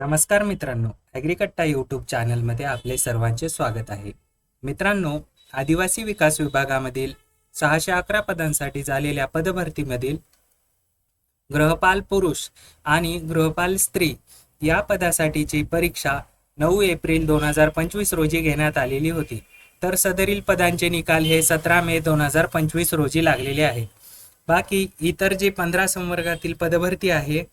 नमस्कार मित्रांनो ॲग्रिकट्टा यूट्यूब चॅनलमध्ये आपले सर्वांचे स्वागत आहे. मित्रांनो आदिवासी विकास विभागामधील सहाशे अकरा पदांसाठी झालेल्या पदभरतीमधील गृहपाल पुरुष आणि गृहपाल स्त्री या पदासाठीची परीक्षा नऊ एप्रिल दोन हजार पंचवीस रोजी घेण्यात आलेली होती. तर सदरील पदांचे निकाल हे सतरा मे दोन हजार पंचवीस रोजी लागलेले आहे. बाकी इतर जे पंधरा संवर्गातील पदभरती आहे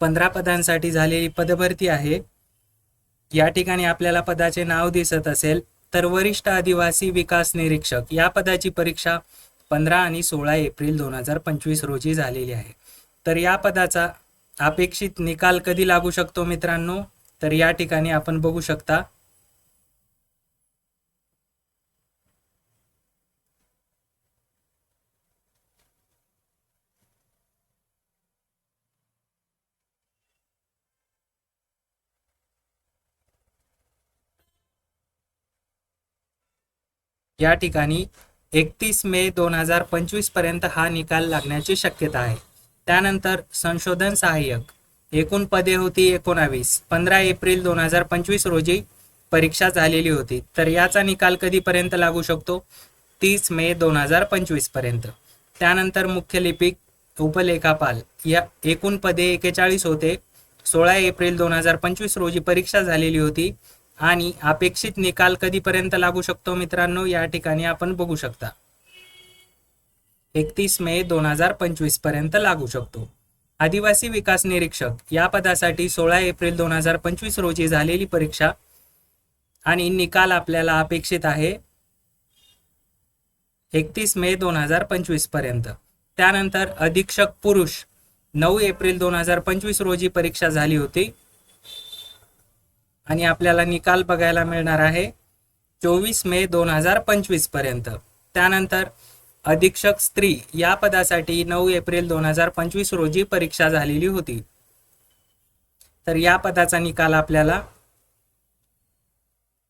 पंधरा पदांसाठी झालेली पदभरती आहे. या ठिकाणी आपल्याला पदाचे नाव दिसत असेल तर वरिष्ठ आदिवासी विकास निरीक्षक या पदाची परीक्षा पंधरा आणि सोळा एप्रिल दोन हजार पंचवीस रोजी झालेली आहे. तर या पदाचा अपेक्षित निकाल कधी लागू शकतो मित्रांनो? तर या ठिकाणी आपण बघू शकता या ठिकाणी एकतीस मे दोन हजार पंचवीसपर्यंत हा निकाल लागण्याची शक्यता आहे. त्यानंतर संशोधन सहाय्यक एकूण पदे होती एकोणावीस. पंधरा एप्रिल दोन हजार पंचवीस रोजी परीक्षा झालेली होती. तर याचा निकाल कधीपर्यंत लागू शकतो? तीस मे दोन हजार पंचवीसपर्यंत. त्यानंतर मुख्य लिपिक उपलेखापाल या एकूण पदे एकेचाळीस होते. सोळा एप्रिल दोन हजार पंचवीस रोजी परीक्षा झालेली होती. आणि अपेक्षित निकाल कधीपर्यंत लागू शकतो मित्रांनो? या ठिकाणी आपण बघू शकता. एकतीस मे दोन हजार पंचवीसपर्यंत लागू शकतो. आदिवासी विकास निरीक्षक या पदासाठी सोळा एप्रिल दोन हजार पंचवीस रोजी झालेली परीक्षा आणि निकाल आपल्याला अपेक्षित आहे एकतीस मे दोन हजार पंचवीसपर्यंत. त्यानंतर अधीक्षक पुरुष नऊ एप्रिल दोन हजार पंचवीस रोजी परीक्षा झाली होती. आणि आपल्याला निकाल बघायला मिळणार आहे चोवीस मे दोन हजार पंचवीसपर्यंत. त्यानंतर अधीक्षक स्त्री या पदासाठी नऊ एप्रिल दोन हजार पंचवीस रोजी परीक्षा झालेली होती. तर या पदाचा निकाल आपल्याला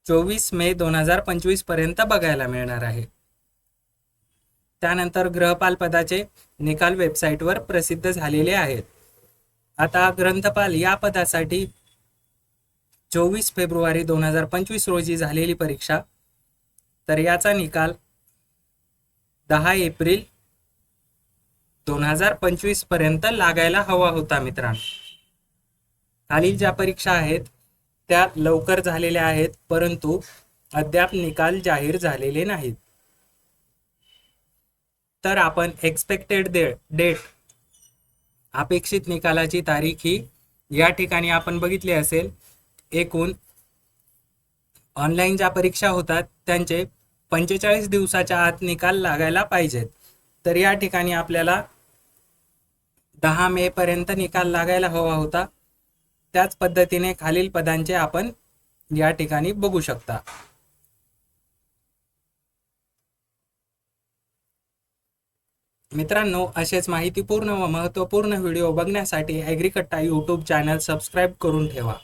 चोवीस मे दोन हजार पंचवीसपर्यंत बघायला मिळणार आहे. त्यानंतर ग्रहपाल पदाचे निकाल वेबसाईटवर प्रसिद्ध झालेले आहेत. आता ग्रंथपाल या पदासाठी चोवीस फेब्रुवारी दोन हजार पंचवीस रोजी झालेली परीक्षा. तर याचा निकाल दहा एप्रिल दोन हजार पंचवीसपर्यंत लागायला हवा होता मित्रांनो. खालील ज्या परीक्षा आहेत त्या लवकर झालेल्या आहेत परंतु अद्याप निकाल जाहीर झालेले नाहीत. तर आपण एक्सपेक्टेड डेट अपेक्षित निकालाची तारीख ही या ठिकाणी आपण बघितली असेल. एकूण ऑनलाईन ज्या परीक्षा होतात त्यांचे पंचेचाळीस दिवसाच्या आत निकाल लागायला पाहिजेत. तर या ठिकाणी आपल्याला दहा मे पर्यंत निकाल लागायला हवा होता. त्याच पद्धतीने खालील पदांचे आपण या ठिकाणी बघू शकता. मित्रांनो असेच माहितीपूर्ण व महत्त्वपूर्ण व्हिडिओ बघण्यासाठी ॲग्रिकट्टा यूट्यूब चॅनल सबस्क्राईब करून ठेवा.